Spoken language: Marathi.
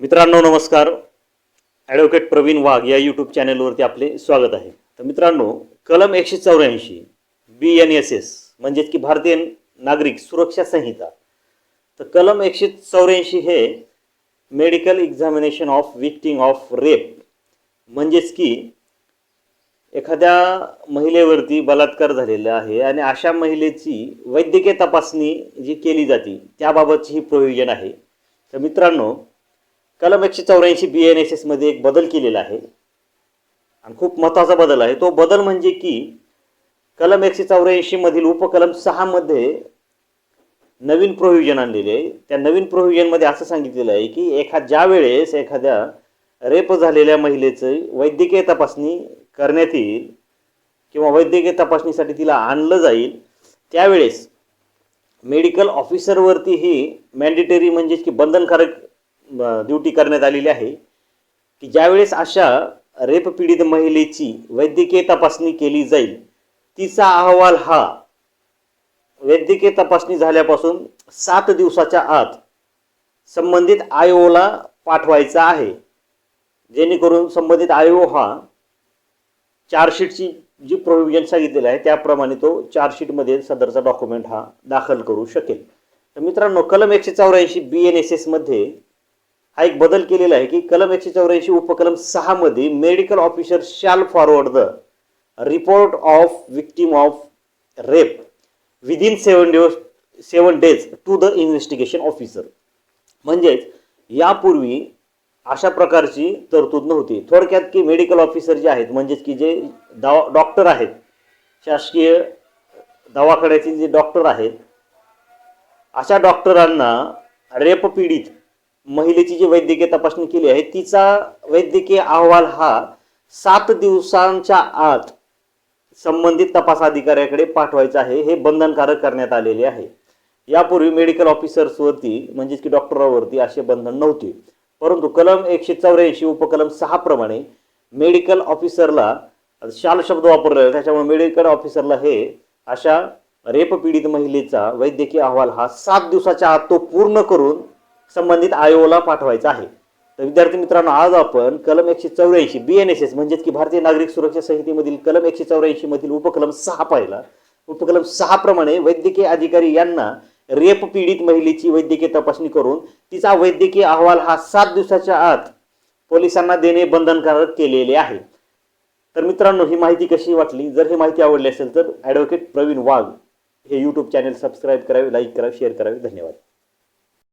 मित्रांनो नमस्कार. ॲडव्होकेट प्रवीण वाघ या यूट्यूब चॅनलवरती आपले स्वागत आहे. तर मित्रांनो कलम एकशे चौऱ्याऐंशी बी एन एस एस म्हणजेच की भारतीय नागरिक सुरक्षा संहिता. तर कलम एकशे चौऱ्याऐंशी हे medical examination of victim of rape म्हणजेच की एखाद्या महिलेवरती बलात्कार झालेला आहे आणि अशा महिलेची वैद्यकीय तपासणी जी केली जाते त्याबाबतची ही प्रोव्हिजन आहे. तर मित्रांनो कलम एकशे चौऱ्याऐंशी बी एन एस एसमध्ये एक बदल केलेला आहे. आणि खूप महत्त्वाचा बदल आहे. तो बदल म्हणजे की कलम एकशे चौऱ्याऐंशीमधील उपकलम सहामध्ये नवीन प्रोव्हिजन आणलेले आहे. त्या नवीन प्रोव्हिजनमध्ये असं सांगितलेलं आहे की एखा ज्या वेळेस एखाद्या रेप झालेल्या महिलेचं वैद्यकीय तपासणी करण्यात येईल किंवा वैद्यकीय तपासणीसाठी तिला आणलं जाईल त्यावेळेस मेडिकल ऑफिसरवरती ही मॅन्डेटरी म्हणजेच की बंधनकारक ड्युटी करण्यात आलेली आहे. की ज्यावेळेस अशा रेप पीडित महिलेची वैद्यकीय तपासणी केली जाईल तिचा अहवाल हा वैद्यकीय तपासणी झाल्यापासून सात दिवसाच्या आत संबंधित आयोला पाठवायचा आहे. जेणेकरून संबंधित आयो हा चार्जशीटची जी प्रोव्हिजन सांगितलेलं आहे त्याप्रमाणे तो चार्जशीटमध्ये सदरचा डॉक्युमेंट हा दाखल करू शकेल. तर मित्रांनो कलम एकशे चौऱ्याऐंशी बी एन एस एसमध्ये हा एक बदल केलेला आहे की कलम एकशे चौऱ्याऐंशी उपकलम सहामध्ये medical officer shall forward the report of victim of rape within seven days seven days to the investigation officer म्हणजेच यापूर्वी अशा प्रकारची तरतूद नव्हती. थोडक्यात की मेडिकल ऑफिसर जे आहेत म्हणजेच की जे दवा डॉक्टर आहेत शासकीय दवाखान्याचे जे डॉक्टर आहेत अशा डॉक्टरांना रेप पीडित महिलेची जी वैद्यकीय तपासणी केली आहे तिचा वैद्यकीय अहवाल हा सात दिवसांच्या आत संबंधित तपास अधिकाऱ्याकडे पाठवायचा आहे हे बंधनकारक करण्यात आलेले आहे. यापूर्वी मेडिकल ऑफिसर्सवरती म्हणजेच की डॉक्टरावरती असे बंधन नव्हते. परंतु कलम एकशे चौऱ्याऐंशी उपकलम सहा प्रमाणे मेडिकल ऑफिसरला शाल शब्द वापरलेला त्याच्यामुळे मेडिकल ऑफिसरला हे अशा रेप पीडित महिलेचा वैद्यकीय अहवाल हा सात दिवसाच्या आत तो पूर्ण करून संबंधित आयोला पाठवायचा आहे. तर विद्यार्थी मित्रांनो आज आपण कलम एकशे चौऱ्याऐंशी बी एन एस एस म्हणजेच की भारतीय नागरिक सुरक्षा संहितेमधील कलम एकशे चौऱ्याऐंशी मधील उपकलम सहा पाहिला. उपकलम सहा प्रमाणे वैद्यकीय अधिकारी यांना रेप पीडित महिलेची वैद्यकीय तपासणी करून तिचा वैद्यकीय अहवाल हा सात दिवसाच्या आत पोलिसांना देणे बंधनकारक केलेले आहे. तर मित्रांनो ही माहिती कशी वाटली? जर ही माहिती आवडली असेल तर ॲडव्होकेट प्रवीण वाघ हे यूट्यूब चॅनल सबस्क्राईब करावे लाईक करावे शेअर करावे. धन्यवाद.